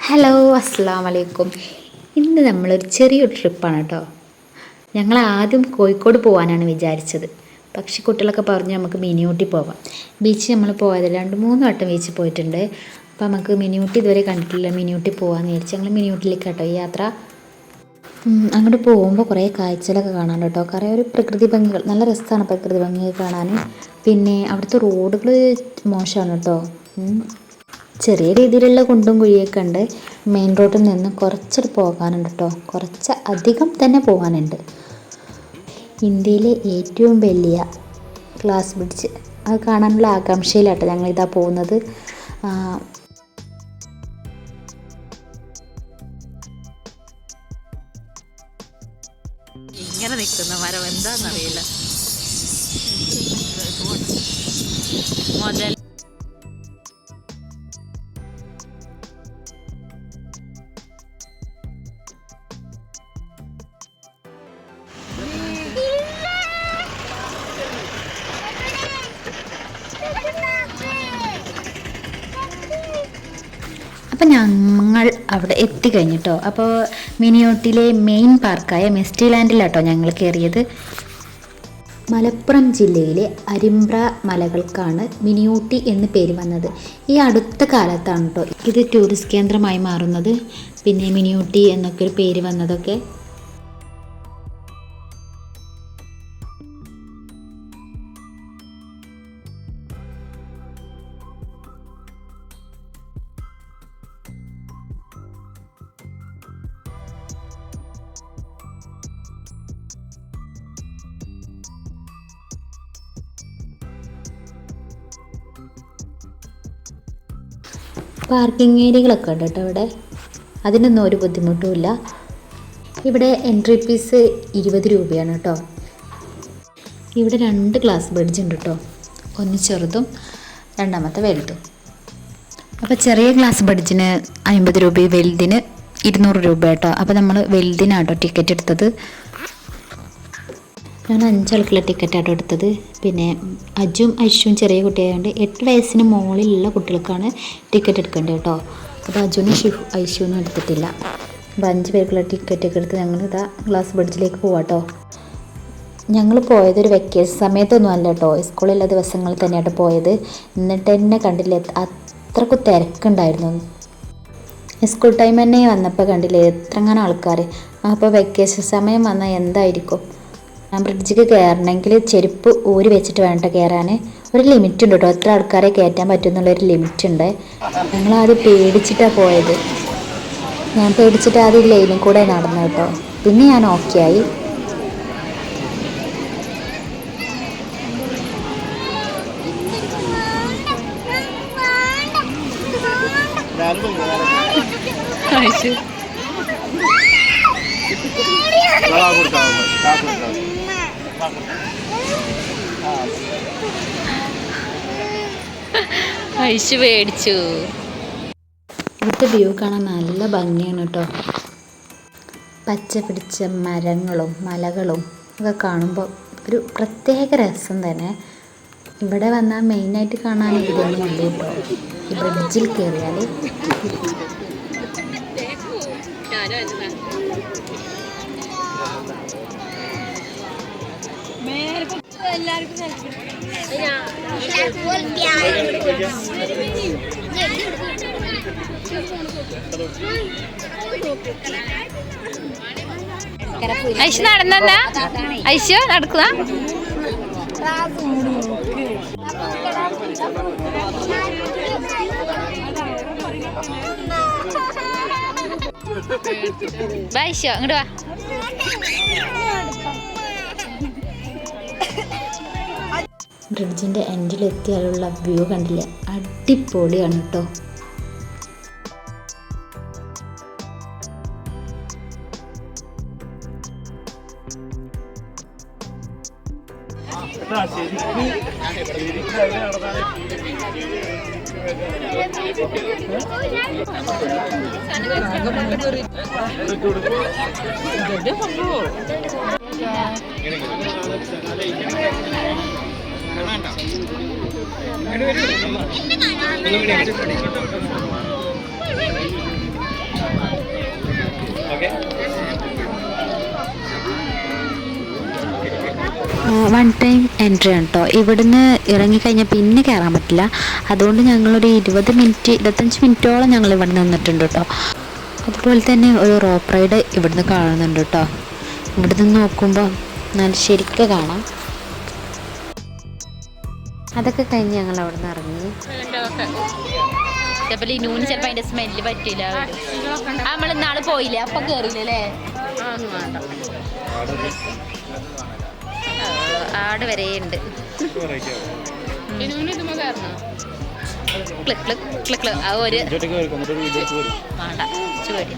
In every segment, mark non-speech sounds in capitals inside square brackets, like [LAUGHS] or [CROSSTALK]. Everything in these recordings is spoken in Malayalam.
ഹലോ അസ്സാം വലൈക്കും ഇന്ന് നമ്മളൊരു ചെറിയൊരു ട്രിപ്പാണ് കേട്ടോ. ഞങ്ങൾ ആദ്യം കോഴിക്കോട് പോകാനാണ് വിചാരിച്ചത്. പക്ഷെ കുട്ടികളൊക്കെ പറഞ്ഞു നമുക്ക് മിനിയൂട്ടി പോവാം. ബീച്ച് നമ്മൾ പോയത് രണ്ട് മൂന്ന് വട്ടം ബീച്ചിൽ പോയിട്ടുണ്ട്. അപ്പോൾ നമുക്ക് മിനിയൂട്ടി ഇതുവരെ കണ്ടിട്ടില്ല. മിനിയൂട്ടി പോകാമെന്ന് വിചാരിച്ചു ഞങ്ങൾ മിനിയൂട്ടിലേക്ക് കേട്ടോ ഈ യാത്ര. അങ്ങോട്ട് പോകുമ്പോൾ കുറേ കാഴ്ചകളൊക്കെ കാണാൻ കേട്ടോ. കുറേ ഒരു പ്രകൃതി ഭംഗികൾ. നല്ല രസമാണ് പ്രകൃതി ഭംഗി കാണാൻ പിന്നെ അവിടുത്തെ റോഡുകൾ മോശമാണ് കേട്ടോ. ചെറിയ രീതിയിലുള്ള കുണ്ടും കുഴിയൊക്കെ ഉണ്ട്. മെയിൻ റോഡിൽ നിന്ന് കുറച്ചൊരു പോകാനുണ്ട് കേട്ടോ കുറച്ച് അധികം തന്നെ പോകാനുണ്ട്. ഇന്ത്യയിലെ ഏറ്റവും വലിയ ഗ്ലാസ് ബ്രിഡ്ജ് അത് കാണാനുള്ള ആകാംക്ഷയിലാട്ടോ ഞങ്ങളിതാ പോകുന്നത്. ഇങ്ങനെ നിൽക്കുന്ന മരം എന്താണെന്നറിയില്ല. മുതൽ അപ്പം ഞങ്ങൾ അവിടെ എത്തിക്കഴിഞ്ഞിട്ടോ. അപ്പോൾ മിനിയോട്ടിലെ മെയിൻ പാർക്കായ മെസ്റ്റി ലാൻഡിലാട്ടോ ഞങ്ങൾ കയറിയത് മലപ്പുറം ജില്ലയിലെ അരിമ്പ്ര മലകൾക്കാണ് മിനിയൂട്ടി എന്ന് പേര് വന്നത്. ഈ അടുത്ത കാലത്താണ് കേട്ടോ ഇത് ടൂറിസ്റ്റ് കേന്ദ്രമായി മാറുന്നത്. പിന്നെ മിനിയൂട്ടി എന്നൊക്കെ ഒരു പേര് വന്നതൊക്കെ. പാർക്കിംഗ് ഏരിയകളൊക്കെ ഉണ്ട് കേട്ടോ ഇവിടെ അതിനൊന്നും ഒരു ബുദ്ധിമുട്ടുമില്ല ഇവിടെ എൻട്രി ഫീസ് ഇരുപത് രൂപയാണ് കേട്ടോ. ഇവിടെ രണ്ട് ഗ്ലാസ് ബ്രിഡ്ജ് ഉണ്ട് കേട്ടോ. ഒന്ന് ചെറുതും രണ്ടാമത്തെ വലുതും. അപ്പോൾ ചെറിയ ഗ്ലാസ് ബഡ്ജിന് അമ്പത് രൂപ വലുതിന് ഇരുന്നൂറ് രൂപ കേട്ടോ. അപ്പോൾ നമ്മൾ വലുതിനാട്ടോ ടിക്കറ്റ് എടുത്തത്. ഞാൻ അഞ്ചാൾക്കുള്ള ടിക്കറ്റാണ് എടുത്തത്. പിന്നെ അജും അശുവും ചെറിയ കുട്ടിയായതുകൊണ്ട് എട്ട് വയസ്സിന് മുകളിലുള്ള കുട്ടികൾക്കാണ് ടിക്കറ്റ് എടുക്കേണ്ടത് കേട്ടോ. അപ്പോൾ അജുനും ഷിഫു അശുവിനും എടുത്തിട്ടില്ല. അപ്പോൾ അഞ്ച് പേർക്കുള്ള ടിക്കറ്റ് ഒക്കെ എടുത്ത് ഞങ്ങൾ ഇതാ ഗ്ലാസ് ബ്രിഡ്ജിലേക്ക് പോവാം കേട്ടോ ഞങ്ങൾ പോയത് ഒരു വെക്കേഷൻ സമയത്തൊന്നും അല്ല കേട്ടോ സ്കൂളിലുള്ള ദിവസങ്ങളിൽ തന്നെയാണ് പോയത്. എന്നിട്ട് എന്നെ കണ്ടില്ലേ അത്രക്കും തിരക്കുണ്ടായിരുന്നു. സ്കൂൾ ടൈം തന്നെ വന്നപ്പോൾ കണ്ടില്ലേ എത്രങ്ങനെ ആൾക്കാർ അപ്പോൾ വെക്കേഷൻ സമയം വന്നാൽ എന്തായിരിക്കും? ബ്രിഡ്ജിക്ക് കയറണമെങ്കിൽ ചെരുപ്പ് ഊരി വെച്ചിട്ട് വേണ്ട കയറാൻ ഒരു ലിമിറ്റ് ഉണ്ട് കേട്ടോ എത്ര ആൾക്കാരെ കയറ്റാൻ പറ്റും എന്നുള്ളൊരു ലിമിറ്റ് ഉണ്ട്. ഞങ്ങളാദ്യം പേടിച്ചിട്ടാണ് പോയത്. ഞാൻ പേടിച്ചിട്ട് ആദ്യം ലൈനിൽ കൂടെ നടന്നു കേട്ടോ പിന്നെ ഞാൻ ഓക്കെ ആയി. കഴിച്ചു കഴിച്ചു പേടിച്ചു ഇവിടുത്തെ വ്യൂ കാണാൻ നല്ല ഭംഗിയാണ് കേട്ടോ പച്ച പിടിച്ച മരങ്ങളും മലകളും ഒക്കെ കാണുമ്പോൾ ഒരു പ്രത്യേക രസം തന്നെ. ഇവിടെ വന്നാൽ മെയിനായിട്ട് കാണാൻ ഇതൊന്നും ഇല്ല കേട്ടോ ഈ ബ്രിഡ്ജിൽ കയറിയാൽ ഐശു നടന്ന ഐശു നടക്കുക [LAUGHS] ബൈശോ ഇങ്ങോട്ട് വാ. [LAUGHS] ബ്രിഡ്ജിന്റെ എൻഡിലെത്തിയാലുള്ള വ്യൂ കണ്ടില്ലേ? അടിപൊളിയാണ് കേട്ടോ വൺ ടൈം എൻട്രി ആണ് കേട്ടോ ഇവിടുന്ന് ഇറങ്ങിക്കഴിഞ്ഞാൽ പിന്നെ കയറാൻ പറ്റില്ല. അതുകൊണ്ട് ഞങ്ങളൊരു ഇരുപത് മിനിറ്റ് ഇരുപത്തഞ്ച് മിനിറ്റോളം ഞങ്ങൾ ഇവിടെ നിന്നിട്ടുണ്ട് കേട്ടോ അതുപോലെ തന്നെ ഒരു റോപ്പ് റൈഡ് ഇവിടുന്ന് കാണുന്നുണ്ട് കേട്ടോ ഇവിടുന്ന് നോക്കുമ്പോൾ നല്ല ശരിക്കും കാണാം. അതൊക്കെ കഴിഞ്ഞ് ഞങ്ങൾ അവിടെ നിന്ന് ഇറങ്ങി ചിലപ്പോൾ ഈ നൂന് ചിലപ്പോൾ അതിന്റെ സ്മെല്ല് പറ്റില്ല നമ്മൾ ഇന്നാൾ പോയില്ലേ? അപ്പൊ കേറിയില്ലേ ആട് വരെ ഉണ്ട് ക്ലിക്ക് ക്ലിക്ക് ക്ലിക്ക് ക്ലിക്ക്. ആ ഒരു വേണ്ട. ചുവടി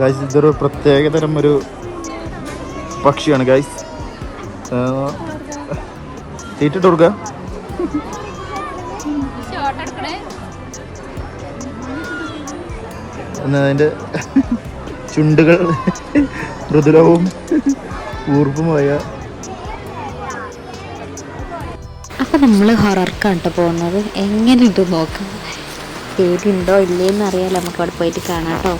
ഗൈസ് ഇതൊരു പ്രത്യേകതരം ഒരു പക്ഷിയാണ് ഗൈസ് തീറ്റിട്ട് കൊടുക്ക. അതിന്റെ ചുണ്ടുകൾ മൃദുലവും ഊർപ്പുമായ അപ്പം നമ്മൾ ഹൊറർക്കാണ് കേട്ടോ പോകുന്നത് എങ്ങനെ ഇത് നോക്കാം. പേടിയുണ്ടോ ഇല്ലേന്ന് അറിയാലോ നമുക്ക് അവിടെ പോയിട്ട് കാണാം കേട്ടോ.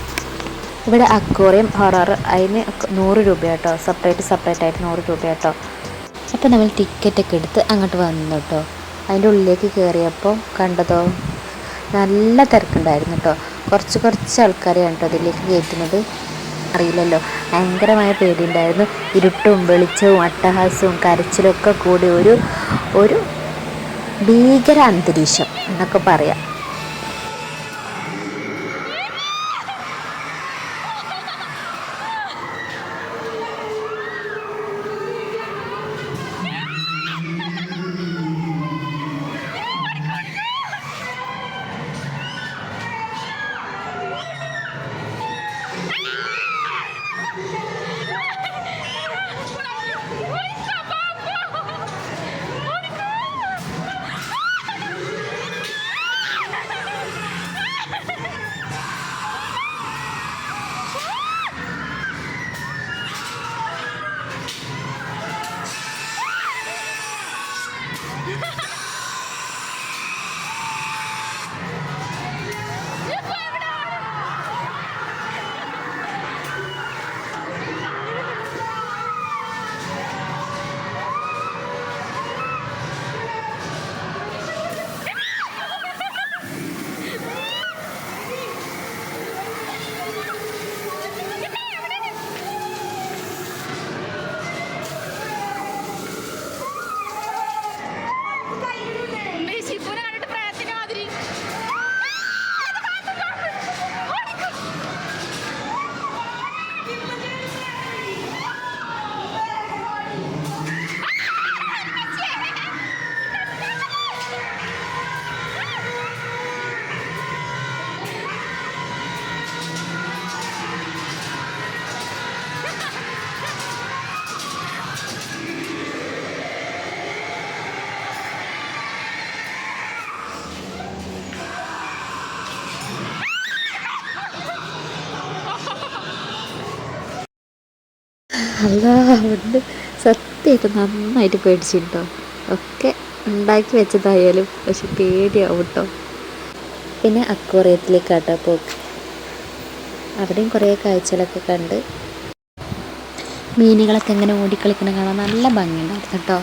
ഇവിടെ അക്വോറിയം ഹൊറർ അതിന് നൂറ് രൂപ കേട്ടോ സെപ്പറേറ്റ് സെപ്പറേറ്റ് ആയിട്ട് നൂറ് രൂപ കേട്ടോ അപ്പോൾ നമ്മൾ ടിക്കറ്റൊക്കെ എടുത്ത് അങ്ങോട്ട് വന്നു കേട്ടോ അതിന്റെ ഉള്ളിലേക്ക് കയറിയപ്പോൾ കണ്ടതോ? നല്ല തിരക്കുണ്ടായിരുന്നു കേട്ടോ കുറച്ച് കുറച്ച് ആൾക്കാരെയാണ് കേട്ടോ അതിലേക്ക് കയറ്റുന്നത്. അറിയില്ലല്ലോ. ഭയങ്കരമായ പേടിയുണ്ടായിരുന്നു. ഇരുട്ടും വെളിച്ചവും അട്ടഹാസവും കരച്ചിലൊക്കെ കൂടി ഒരു ഒരു ഭീകര അന്തരീക്ഷം എന്നൊക്കെ പറയാം. അവിടെ സത്യമായിട്ട് നന്നായിട്ട് പേടിച്ചിട്ടോ. ഒക്കെ ഉണ്ടാക്കി വെച്ചതായാലും പക്ഷെ പേടിയാവും കേട്ടോ പിന്നെ അക്വറിയത്തിലേക്ക് കേട്ടോ പോക്ക് അവിടെയും കുറേ കാഴ്ചകളൊക്കെ കണ്ട്. മീനുകളൊക്കെ ഇങ്ങനെ ഓടിക്കളിക്കണ കാണാൻ നല്ല ഭംഗിയുണ്ടായിരുന്നു കേട്ടോ.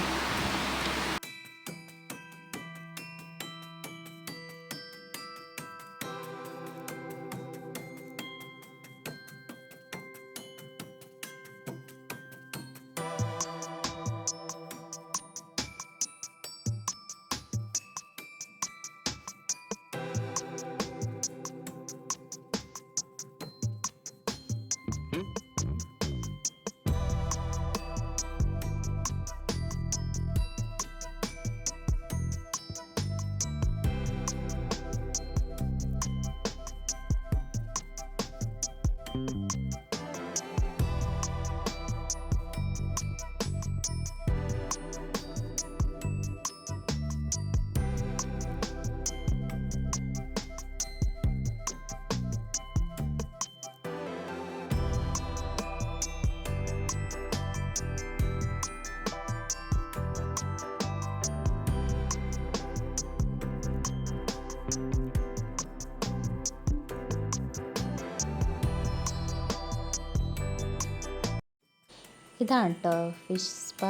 ഇതാണ് കേട്ടോ ഫിഷ് സ്പാ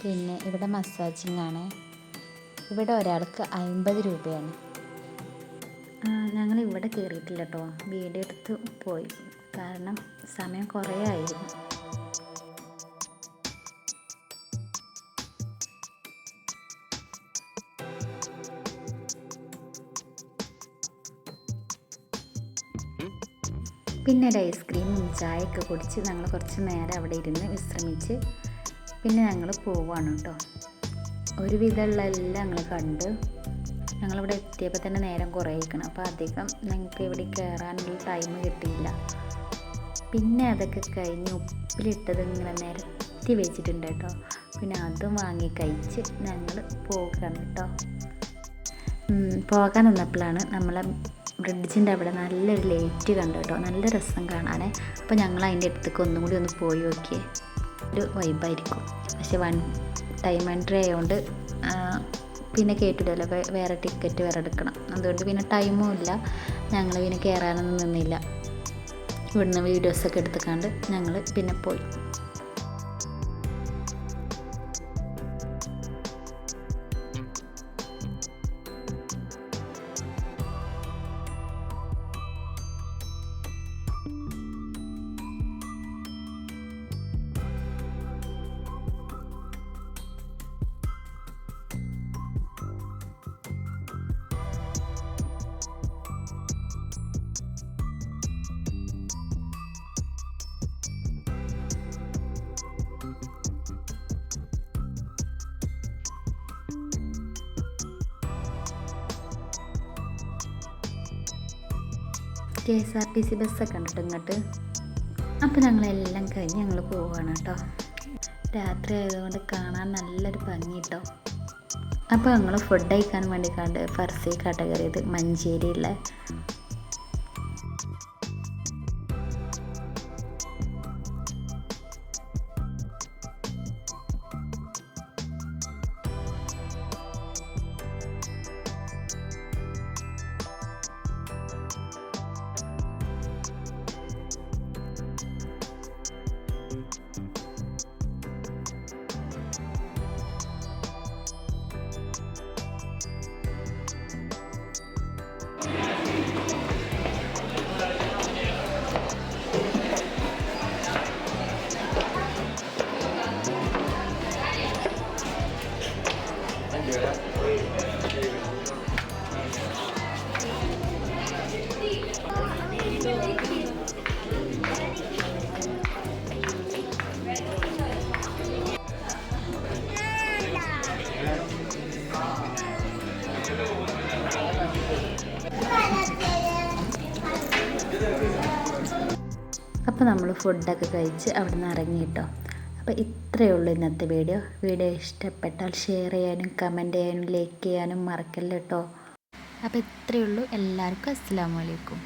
പിന്നെ ഇവിടെ മസാജിങ് ആണ്. ഇവിടെ ഒരാൾക്ക് അൻപത് രൂപയാണ്. ഞങ്ങൾ ഇവിടെ കയറിയിട്ടില്ല കേട്ടോ വീഡിയോ പോയി. കാരണം സമയം കുറേ ആയിരുന്നു പിന്നെ ഒരു ഐസ്ക്രീമും ചായയൊക്കെ കുടിച്ച് ഞങ്ങൾ കുറച്ച് നേരം അവിടെ ഇരുന്ന് വിശ്രമിച്ച് പിന്നെ ഞങ്ങൾ പോവാണ് കേട്ടോ. ഒരുവിധമുള്ള എല്ലാം ഞങ്ങൾ കണ്ട് ഞങ്ങളിവിടെ എത്തിയപ്പോൾ തന്നെ നേരം കുറേ അപ്പോൾ അധികം ഞങ്ങൾക്ക് ഇവിടെ കയറാനുള്ള ടൈം കിട്ടിയില്ല. പിന്നെ അതൊക്കെ കഴിഞ്ഞ് ഉപ്പിലിട്ടത് ഇങ്ങനെ നിരത്തി വെച്ചിട്ടുണ്ട് കേട്ടോ. പിന്നെ അതും വാങ്ങി കഴിച്ച് ഞങ്ങൾ പോകണം കേട്ടോ. പോകാൻ നിന്നപ്പോഴാണ് നമ്മളെ ബ്രിഡ്ജിന്റെ അവിടെ നല്ലൊരു ലൈറ്റ് കണ്ടു കേട്ടോ. നല്ല രസം കാണാനേ. അപ്പോൾ ഞങ്ങൾ അതിന്റെ അടുത്തേക്ക് ഒന്നും കൂടി ഒന്ന് പോയി നോക്കിയേ. ഒരു വൈബായിരിക്കും പക്ഷേ വൺ ടൈം എൻട്രി ആയതുകൊണ്ട് പിന്നെ കേട്ടില്ലല്ലോ. വേറെ ടിക്കറ്റ് വേറെ എടുക്കണം. അതുകൊണ്ട് പിന്നെ ടൈമും ഇല്ല. ഞങ്ങൾ പിന്നെ കയറാനൊന്നും നിന്നില്ല. ഇവിടുന്ന് വീഡിയോസൊക്കെ എടുത്തുകൊണ്ട് ഞങ്ങൾ പിന്നെ പോയി. K S R T C ബസ്സൊക്കെ ഉണ്ട് കേട്ടോ ഇങ്ങോട്ട്. അപ്പോൾ ഞങ്ങളെല്ലാം കഴിഞ്ഞ് ഞങ്ങൾ പോവുകയാണ് കേട്ടോ. രാത്രി ആയതുകൊണ്ട് കാണാൻ നല്ലൊരു ഭംഗി കേട്ടോ. അപ്പോൾ ഞങ്ങൾ ഫുഡ് കഴിക്കാൻ വേണ്ടി കണ്ട് ഫർസി കടകറിയത് മഞ്ചേരിയുള്ള അപ്പോൾ നമ്മൾ ഫുഡൊക്കെ കഴിച്ച് അവിടെ നിന്ന് ഇറങ്ങി കേട്ടോ അപ്പോൾ ഇത്രയേ ഉള്ളൂ ഇന്നത്തെ വീഡിയോ വീഡിയോ ഇഷ്ടപ്പെട്ടാൽ ഷെയർ ചെയ്യാനും കമന്റ് ചെയ്യാനും ലൈക്ക് ചെയ്യാനും മറക്കല്ല അപ്പോൾ ഇത്രയേ ഉള്ളൂ. എല്ലാവർക്കും അസ്സാം വലൈക്കും